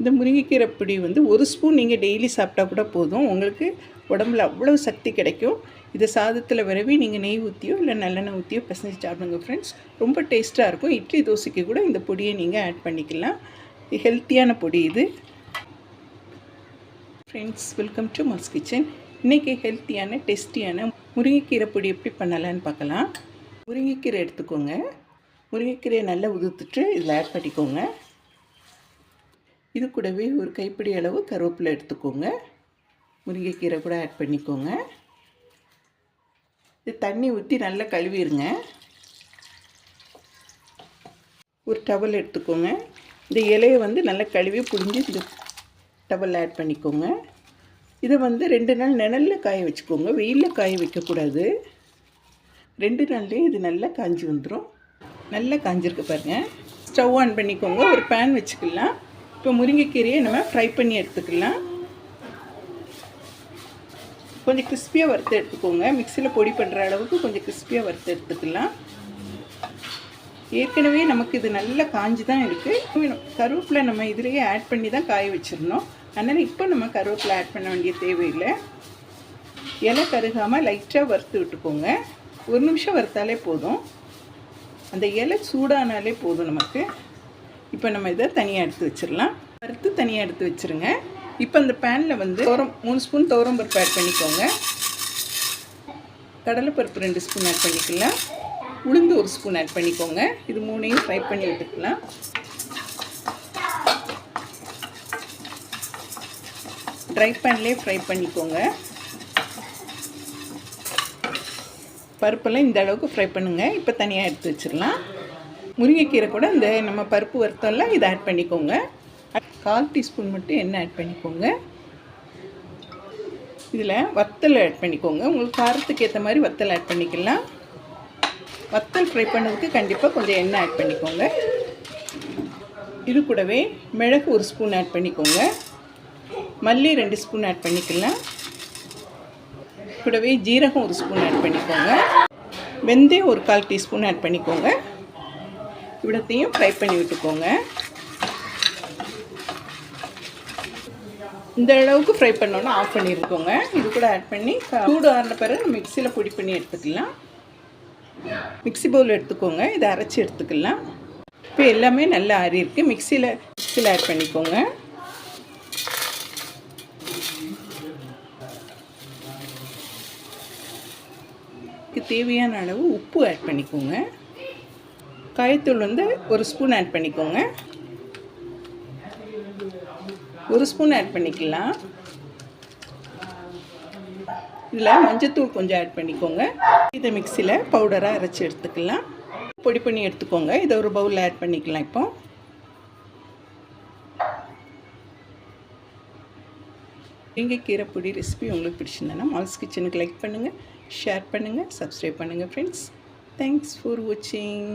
இந்த முருங்கைக்கீரை பொடி வந்து ஒரு ஸ்பூன் நீங்கள் டெய்லி சாப்பிட்டா கூட போதும். உங்களுக்கு உடம்புல அவ்வளோ சக்தி கிடைக்கும். இதை சாதத்தில் விரவி நீங்கள் நெய் ஊற்றியோ இல்லை நல்லெண்ணெய் ஊற்றியோ பிசைஞ்சு சாப்பிடுங்க ஃப்ரெண்ட்ஸ் ரொம்ப டேஸ்ட்டாக இருக்கும். இட்லி தோசைக்கு கூட இந்த பொடியை நீங்கள் ஆட் பண்ணிக்கலாம். ஹெல்த்தியான பொடி இது. ஃப்ரெண்ட்ஸ் வெல்கம் டு மஸ் கிச்சன் இன்றைக்கி ஹெல்த்தியான டேஸ்டியான முருங்கைக்கீரை பொடி எப்படி பண்ணலான்னு பார்க்கலாம். முருங்கைக்கீரை எடுத்துக்கோங்க. முருங்கைக்கீரையை நல்லா உதுத்துட்டு இதில் ஆட் பண்ணிக்கோங்க. இது கூடவே ஒரு கைப்பிடி அளவு கருவேப்பிலை எடுத்துக்கோங்க. முருங்கைக்கீரை கூட ஆட் பண்ணிக்கோங்க. இது தண்ணி ஊற்றி நல்லா கழுவிடுங்க ஒரு டவல் எடுத்துக்கோங்க. இந்த இலையை வந்து நல்லா கழுவி புழிஞ்சு இந்த டவல் ஆட் பண்ணிக்கோங்க. இதை வந்து ரெண்டு நாள் நிழலில் காய வச்சுக்கோங்க. வெயிலில் காய வைக்கக்கூடாது. ரெண்டு நாள்லேயே இது நல்லா காஞ்சி வந்துடும் நல்லா காஞ்சிருக்கு பாருங்கள் ஸ்டவ் ஆன் பண்ணிக்கோங்க. ஒரு பேன் வச்சுக்கலாம். இப்போ முருங்கைக்கீரையை நம்ம ஃப்ரை பண்ணி எடுத்துக்கலாம். கொஞ்சம் கிறிஸ்பியாக வறுத்து எடுத்துக்கோங்க. மிக்சியில் பொடி பண்ணுற அளவுக்கு கொஞ்சம் கிறிஸ்பியாக வறுத்து எடுத்துக்கலாம். ஏற்கனவே நமக்கு இது நல்லா காஞ்சி தான் இருக்குது கருவேப்பிலை நம்ம இதிலேயே ஆட் பண்ணி தான் காய வச்சிருந்தோம். அதனால் இப்போ நம்ம கருவேப்பிலை ஆட் பண்ண வேண்டிய தேவையில்லை. இலை கருகாமல் லைட்டாக வறுத்து விட்டுக்கோங்க. ஒரு நிமிஷம் வறுத்தாலே போதும். அந்த இலை சூடானாலே போதும் நமக்கு. இப்போ நம்ம இதை தனியாக எடுத்து வச்சிடலாம். வறுத்து தனியாக எடுத்து வச்சுருங்க. இப்போ அந்த பேனில் வந்து தோரம் மூணு ஸ்பூன் தோரம் பருப்பு ஆட் பண்ணிக்கோங்க. கடலைப்பருப்பு ரெண்டு ஸ்பூன் ஆட் பண்ணிக்கலாம். உளுந்து ஒரு ஸ்பூன் ஆட் பண்ணிக்கோங்க. இது மூணையும் ஃப்ரை பண்ணி விட்டுக்கலாம் ட்ரை பேன்லேயே ஃப்ரை பண்ணிக்கோங்க. பருப்பெல்லாம் இந்த அளவுக்கு ஃப்ரை பண்ணுங்கள் இப்போ தனியாக எடுத்து வச்சிடலாம். முருங்கைக்கீரை கூட இந்த நம்ம பருப்பு வறுத்தோம்ல இதை ஆட் பண்ணிக்கோங்க. கால் டீஸ்பூன் மட்டும் எண்ணெய் ஆட் பண்ணிக்கோங்க. இதில் வத்தல் ஆட் பண்ணிக்கோங்க. உங்களுக்கு காரத்துக்கு ஏற்ற மாதிரி வத்தல் ஆட் பண்ணிக்கலாம். வத்தல் ஃப்ரை பண்ணதுக்கு கண்டிப்பாக கொஞ்சம் எண்ணெய் ஆட் பண்ணிக்கோங்க. இது கூடவே மிளகு ஒரு ஸ்பூன் ஆட் பண்ணிக்கோங்க. மல்லி ரெண்டு ஸ்பூன் ஆட் பண்ணிக்கலாம். கூடவே ஜீரகம் ஒரு ஸ்பூன் ஆட் பண்ணிக்கோங்க. வெந்தயம் ஒரு கால் டீஸ்பூன் ஆட் பண்ணிக்கோங்க. இவ்வளோத்தையும் ஃப்ரை பண்ணி விட்டுக்கோங்க. இந்த அளவுக்கு ஃப்ரை பண்ணோன்னா ஆஃப் பண்ணியிருக்கோங்க இது கூட ஆட் பண்ணி சூடு ஆறின பிறகு மிக்சியில் பொடி பண்ணி எடுத்துக்கலாம். மிக்சி பவுல் எடுத்துக்கோங்க. இதை அரைச்சி எடுத்துக்கலாம். இப்போ எல்லாமே நல்லா ஆறி இருக்குது மிக்சியில் மிக்சியில் ஆட் பண்ணிக்கோங்க. தேவையான அளவு உப்பு ஆட் பண்ணிக்கோங்க. காயத்தூள் வந்து ஒரு ஸ்பூன் ஆட் பண்ணிக்கோங்க. ஒரு ஸ்பூன் ஆட் பண்ணிக்கலாம். இதில் மஞ்சத்தூள் கொஞ்சம் ஆட் பண்ணிக்கோங்க. இதை மிக்சியில் பவுடராக அரைச்சி எடுத்துக்கலாம். பொடி பண்ணி எடுத்துக்கோங்க. இதை ஒரு பவுலில் ஆட் பண்ணிக்கலாம் இப்போ. எங்கள் கீரைப்பொடி ரெசிபி உங்களுக்கு பிடிச்சிருந்தேன்னா மால்ஸ் கிச்சனுக்கு லைக் பண்ணுங்கள் ஷேர் பண்ணுங்கள் சப்ஸ்கிரைப் பண்ணுங்கள் ஃப்ரெண்ட்ஸ் தேங்க்ஸ் ஃபார் வாட்சிங்